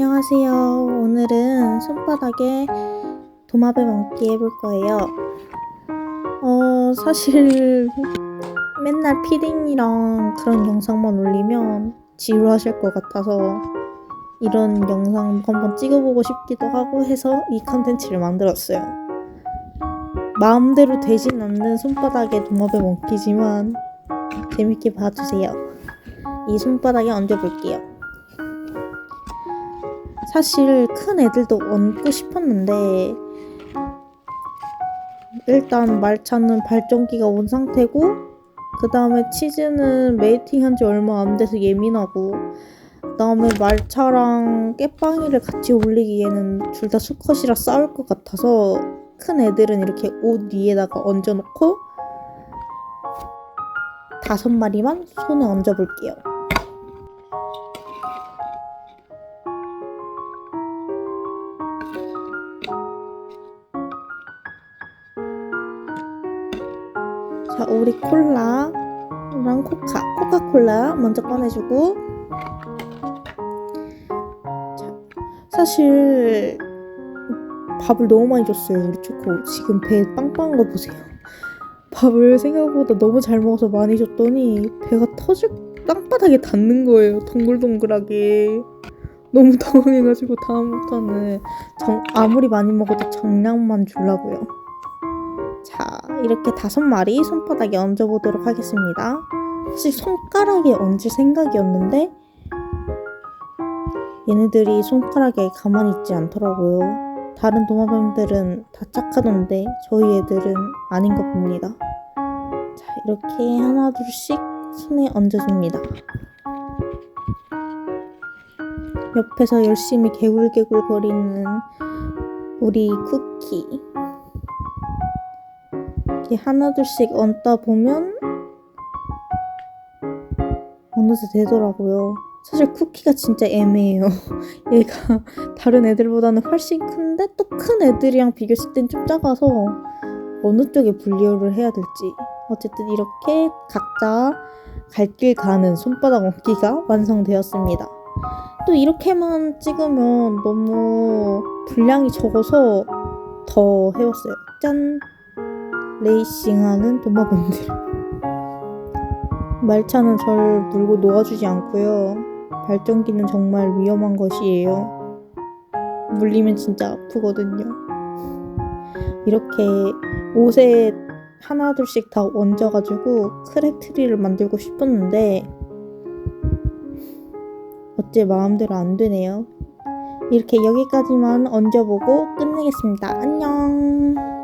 안녕하세요. 오늘은 손바닥에 도마뱀 얹기 해볼 거예요. 어, 사실 맨날 피딩이랑 그런 영상만 올리면 지루하실 것 같아서 이런 영상 한번 찍어보고 싶기도 하고 해서 이 컨텐츠를 만들었어요. 마음대로 되진 않는 손바닥에 도마뱀 얹기지만 재밌게 봐주세요. 이 손바닥에 얹어볼게요. 사실 큰 애들도 얹고 싶었는데 일단 말차는 발전기가 온 상태고 그 다음에 치즈는 메이팅 한 지 얼마 안 돼서 예민하고 그 다음에 말차랑 깨빵이를 같이 올리기에는 둘 다 수컷이라 싸울 것 같아서 큰 애들은 이렇게 옷 위에다가 얹어놓고 다섯 마리만 손에 얹어볼게요. 자, 우리 콜라랑 코카, 코카콜라 먼저 꺼내주고. 자, 사실 밥을 너무 많이 줬어요, 우리 초코. 지금 배 빵빵한 거 보세요. 밥을 생각보다 너무 잘 먹어서 많이 줬더니 배가 터질 땅바닥에 닿는 거예요, 동글동글하게. 너무 당황해가지고 다음부터는 정, 아무리 많이 먹어도 정량만 주려고요. 자, 이렇게 다섯 마리 손바닥에 얹어보도록 하겠습니다. 사실 손가락에 얹을 생각이었는데 얘네들이 손가락에 가만히 있지 않더라고요. 다른 도마뱀들은 다 착하던데 저희 애들은 아닌가 봅니다. 자, 이렇게 하나 둘씩 손에 얹어줍니다. 옆에서 열심히 개굴개굴 거리는 우리 쿠키. 이렇게 하나둘씩 얹다 보면 어느새 되더라고요. 사실 쿠키가 진짜 애매해요. 얘가 다른 애들보다는 훨씬 큰데 또 큰 애들이랑 비교했을 땐 좀 작아서 어느 쪽에 분류를 해야 될지 어쨌든 이렇게 각자 갈 길 가는 손바닥 얹기가 완성되었습니다. 또 이렇게만 찍으면 너무 분량이 적어서 더 해왔어요. 짠! 레이싱하는 도마뱀들. 말차는 절 물고 놓아주지 않고요. 발전기는 정말 위험한 것이에요. 물리면 진짜 아프거든요. 이렇게 옷에 하나둘씩 다 얹어가지고 크랩 트리를 만들고 싶었는데 어째 마음대로 안 되네요. 이렇게 여기까지만 얹어보고 끝내겠습니다. 안녕.